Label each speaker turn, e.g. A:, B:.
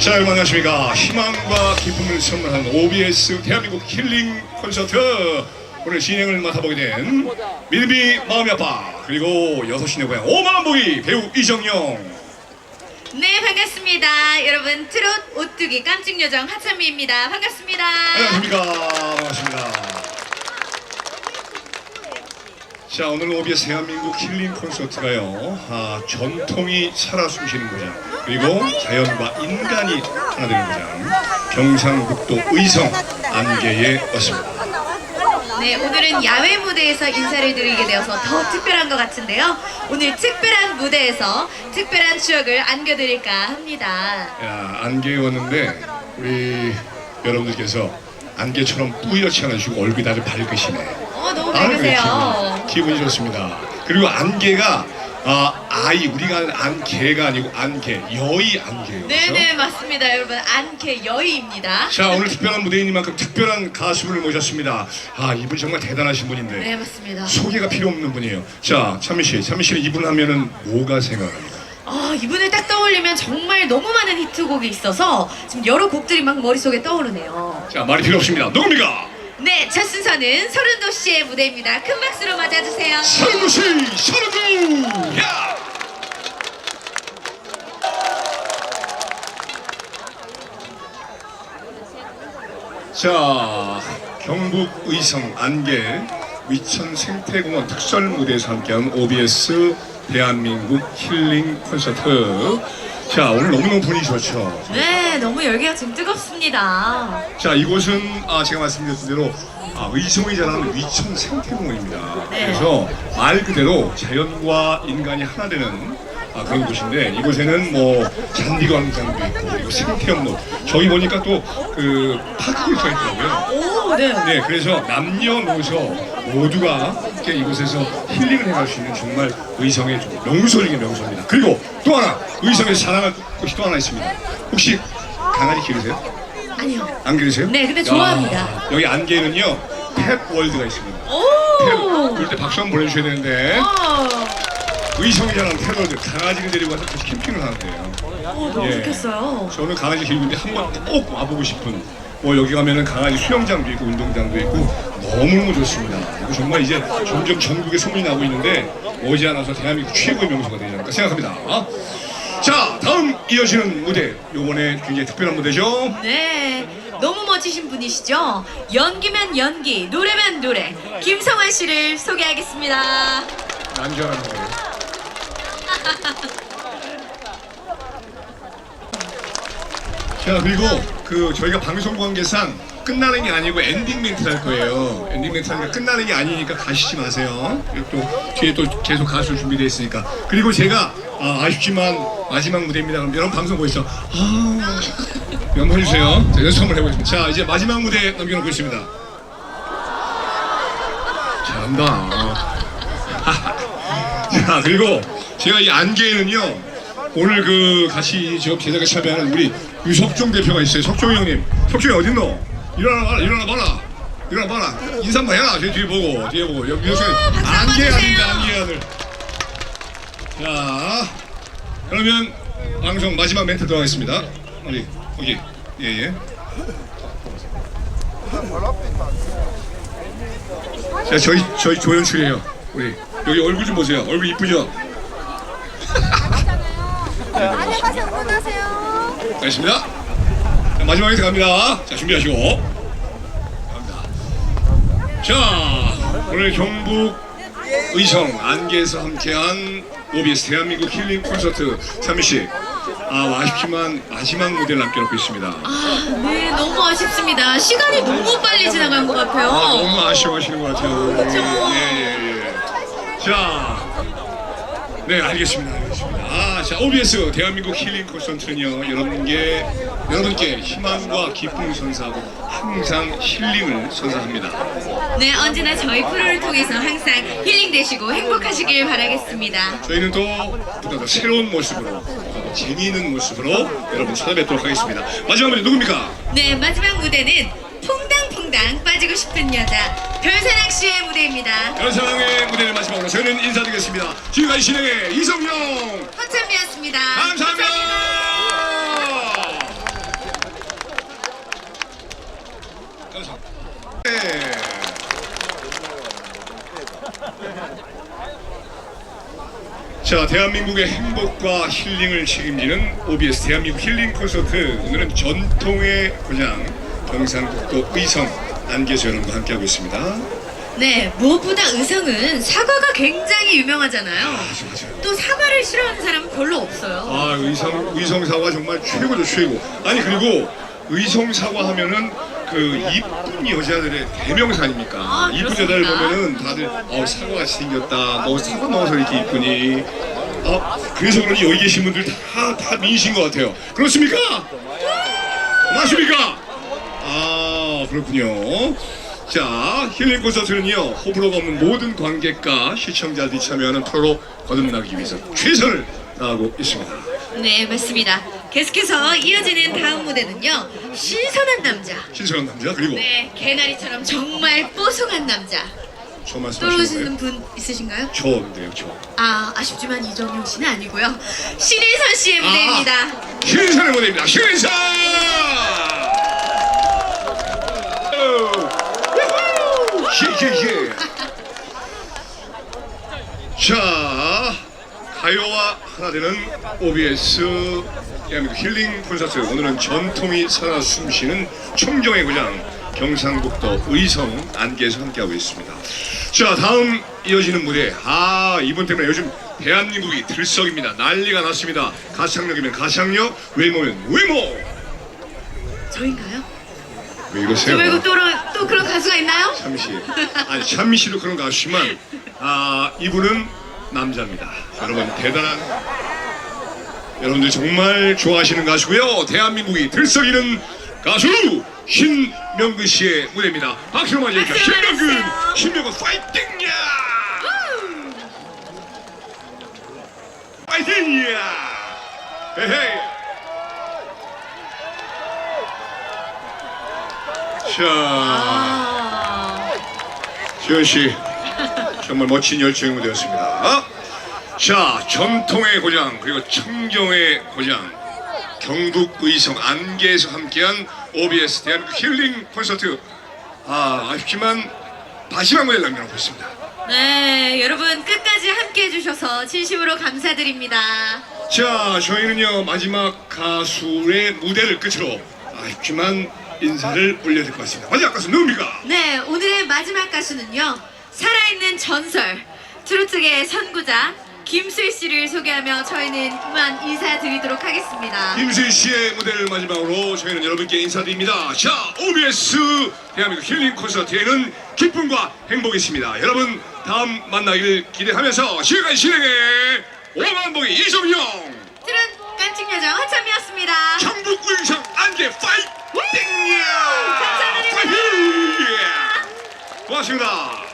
A: 자, 여러분 안녕하십니까. 희망과 기쁨을 선물하는 OBS 대한민국 힐링 콘서트. 오늘 진행을 맡아보게 된 믿음이 마음이 아파. 그리고 여섯 시내 고향 오만보이 배우 이정영.
B: 네 반갑습니다 여러분 트롯 오뚜기 깜찍 요정 하찬미입니다 반갑습니다
A: 안녕하십니까. 반갑습니다. 자, 오늘 OBS 대한민국 힐링 콘서트가요. 아, 전통이 살아 숨쉬는 거장. 그리고 자연과 인간이 하나 되는 거장. 경상북도 의성 안개에 왔습니다.
B: 네 오늘은 야외 무대에서 인사를 드리게 되어서 더 특별한 것 같은데요 오늘 특별한 무대에서 특별한 추억을 안겨드릴까 합니다
A: 야, 안개에 왔는데 우리 여러분들께서 안개처럼 뿌옇지 않으시고 얼굴이 다들 밝으시네.
B: 어 너무
A: 아유,
B: 밝으세요
A: 기분, 기분이 좋습니다. 그리고 안개가 아, 아이 우리가 안개가 아니고 안개 여의 안개예요. 그렇죠?
B: 네네 맞습니다 여러분 안개 여의입니다
A: 자 오늘 특별한 무대인만큼 특별한 가수분을 모셨습니다. 아 이분 정말 대단하신 분인데
B: 네 맞습니다
A: 소개가 필요 없는 분이에요. 자 찬미 씨, 찬미 씨는 이분 하면은 뭐가 생각납니까?
B: 아 이분을 딱 떠올리면 정말 너무 많은 히트곡이 있어서 지금 여러 곡들이 막 머릿속에 떠오르네요
A: 자 말이 필요 없습니다. 누굽니까?
B: 네, 첫 순서는 서른도 씨의 무대입니다. 큰 박수로 맞아주세요.
A: 서른구 씨, 서른구, 야! 자, 경북 의성 안개 위천 생태공원 특설 무대에서 함께한 OBS 대한민국 힐링 콘서트. 자, 오늘 너무너무 분위기 좋죠.
B: 네, 너무 열기가 지금 뜨겁습니다.
A: 자 이곳은 아, 제가 말씀드렸던 대로 아, 의성이 자라는 위천 생태공원입니다.
B: 네.
A: 그래서 말 그대로 자연과 인간이 하나 되는 아, 그런 곳인데 이곳에는 뭐 잔디광장도 있고 그리고 생태연못 저희 보니까 또 그 파크골프가 있더라고요.
B: 오, 네.
A: 네, 그래서 남녀노소 모두가 이렇게 이곳에서 힐링을 해갈 수 있는 정말 의성의 좀 명소 중의 명소입니다. 그리고 또 하나 의성에서 자랑할 곳이 또 하나 있습니다. 혹시 강아지 기르세요?
B: 아니요.
A: 안 그러세요?
B: 네, 근데
A: 야,
B: 좋아합니다.
A: 여기 안개는요 펫 월드가 있습니다.
B: 오!
A: 그럴 때 박수 한번 보내주셔야 되는데
B: 어,
A: 펫 월드 강아지를 데리고 와서 같이 캠핑을 하는데요.
B: 어, 너무
A: 예.
B: 좋겠어요.
A: 저는 강아지 기르고 있는데 한 번 꼭 와보고 싶은 뭐 여기 가면은 강아지 수영장도 있고 운동장도 있고 너무너무 좋습니다. 이거 정말 이제 점점 전국에 소문이 나고 있는데 머지않아서 대한민국 최고의 명소가 되지 않을까 생각합니다. 자 다음 이어지는 무대 요번에 굉장히 특별한 무대죠.
B: 네. 너무 멋지신 분이시죠? 연기면 연기, 노래면 노래. 김성환 씨를 소개하겠습니다.
A: 난줄 알았는데. 자 그리고 그 저희가 방송 관계상 끝나는 게 아니고 엔딩 멘트 할 거예요. 엔딩 멘트 하니까 끝나는 게 아니니까 가시지 마세요. 또 뒤에 또 계속 가수 준비되어 있으니까. 그리고 제가 아, 아쉽지만 마지막 무대입니다. 그럼 여러분 방송 보시죠. 아, 연습해 주세요. 자, 연습 한번 해보겠습니다. 자 이제 마지막 무대 넘겨놓고 있습니다. 잘한다. 자 그리고 제가 이 안개에는요 오늘 그 같이 저 제작에 참여하는 우리 유석종 대표가 있어요. 석종이 형님. 석종이 어딨노? 일어나 봐라 일어나 봐라. 일어나 봐라. 인사 한번 해라. 제 뒤에 보고 뒤에 보고. 여기
B: 박수 한번
A: 안개. 아닙니다 안개 아들. 자 그러면 방송 마지막 멘트 들어가겠습니다. 어디 거기. 예 예. 자 저희 저희 조연출이에요 우리. 여기 얼굴 좀 보세요. 얼굴 이쁘죠
C: 안녕하세요. 안녕하세요.
A: 알겠습니다. 자, 마지막 멘트 갑니다. 자, 준비하시고. 갑니다. 자, 오늘 경북 의성 안개에서 함께한 OBS 대한민국 힐링 콘서트 삼미 씨. 아, 아쉽지만 마지막 무대를 남겨놓고 있습니다.
B: 아, 네, 너무 아쉽습니다. 시간이 너무 빨리 지나간 것 같아요.
A: 아, 너무 아쉬워하시는 것 같아요.
B: 그렇죠.
A: 예, 예, 예. 자, 네, 알겠습니다. 알겠습니다. 아, 자, OBS 대한민국 힐링 콘서트는요, 여러분께, 여러분께 희망과 기쁨을 선사하고 항상 힐링을 선사합니다.
B: 네, 언제나 저희 프로를 통해서 항상 힐링되시고 행복하시길 바라겠습니다.
A: 저희는 또 보다 더 새로운 모습으로, 더 재미있는 모습으로 여러분 찾아뵙도록 하겠습니다. 마지막 분이 누굽니까?
B: 네, 마지막 무대는 친해지고 싶은 여자 별세랑 씨의 무대입니다.
A: 별사랑의 무대를 마지막으로 저희는 인사드리겠습니다. 지금까지 진행의 이성용
B: 허찬미였습니다.
A: 감사합니다. 감사합니다. 네. 자, 대한민국의 행복과 힐링을 책임지는 OBS 대한민국 힐링 콘서트. 오늘은 전통의 고장 경상북도 의성 안개수 여러분과 함께하고 있습니다.
B: 네, 무엇보다 의성은 사과가 굉장히 유명하잖아요.
A: 맞아, 맞아요.
B: 또 사과를 싫어하는 사람은 별로 없어요.
A: 아, 의성 의성 사과 정말 최고죠, 최고. 아니 그리고 의성 사과 하면은 그 이쁜 여자들의 대명사 아닙니까?
B: 아,
A: 이쁜? 여자를 보면은 다들 어 사과같이 생겼다. 너 사과 먹어서 이렇게 이쁘니? 아, 그래서 그런지 여기 계신 분들 다, 다 미인신 것 같아요. 그렇습니까? 맞습니까? 아, 그렇군요. 자, 힐링 콘서트는요, 호불호가 없는 모든 관객과 시청자들이 참여하는 프로로 거듭나기 위해서 최선을 다하고 있습니다.
B: 네, 맞습니다. 계속해서 이어지는 다음 무대는요. 신선한 남자.
A: 신선한 남자, 그리고
B: 네, 개나리처럼 정말 뽀송한 남자.
A: 저 말씀하시는
B: 떠오르시는? 분 있으신가요?
A: 저인데요, 저.
B: 아, 아쉽지만 이정용 씨는 아니고요. 신인선 씨의 무대입니다.
A: 아, 신선의 무대입니다. 신선! 예예예. 자, 가요와 하나 되는 OBS 대한민국 힐링 콘서트. 오늘은 전통이 살아 숨쉬는 청정의 고장 경상북도 의성 안개에서 함께하고 있습니다. 자, 다음 이어지는 무대. 아, 이분 때문에 요즘 대한민국이 들썩입니다. 난리가 났습니다. 가창력이면 가창력, 외모면 외모.
B: 저인가요? 왜저
A: 이러세요?
B: 말고 또, 또 그런 가수가 있나요?
A: 참시. 아니 참미 씨도 그런 가수지만 아 이분은 남자입니다. 여러분 대단한 여러분들 정말 좋아하시는 가수고요. 대한민국이 들썩이는 가수 신명근 씨의 무대입니다. 박수로.
B: 박수
A: 신명근. 신명근 파이팅야! 파이팅야! 헤헤이. 자.
B: 아,
A: 지현 씨 정말 멋진 열정의 무대였습니다. 자 전통의 고장 그리고 청정의 고장 경북 의성 안개에서 함께한 OBS 대한민국 힐링 콘서트 아 아쉽지만 마지막 무대를 남겨놓고 있습니다.
B: 네, 여러분 끝까지 함께 해주셔서 진심으로 감사드립니다.
A: 자 저희는요 마지막 가수의 무대를 끝으로 아쉽지만 인사를 올려야 될 것 같습니다. 마지막 가수 누굽니까?
B: 네, 오늘의 마지막 가수는요. 살아있는 전설, 트로트계의 선구자 김수희 씨를 소개하며 저희는 그만 인사드리도록 하겠습니다.
A: 김수희 씨의 무대를 마지막으로 저희는 여러분께 인사드립니다. 자, OBS 대한민국 힐링 콘서트에는 기쁨과 행복이 있습니다. 여러분 다음 만나기를 기대하면서 지금까지 진행의 오만복이 이성용
B: 트롯 깐칭 여정 한참이었습니다.
A: 경북 의성 안개 파이팅이야!
B: 감사드립니다.
A: 파이팅! 고맙습니다.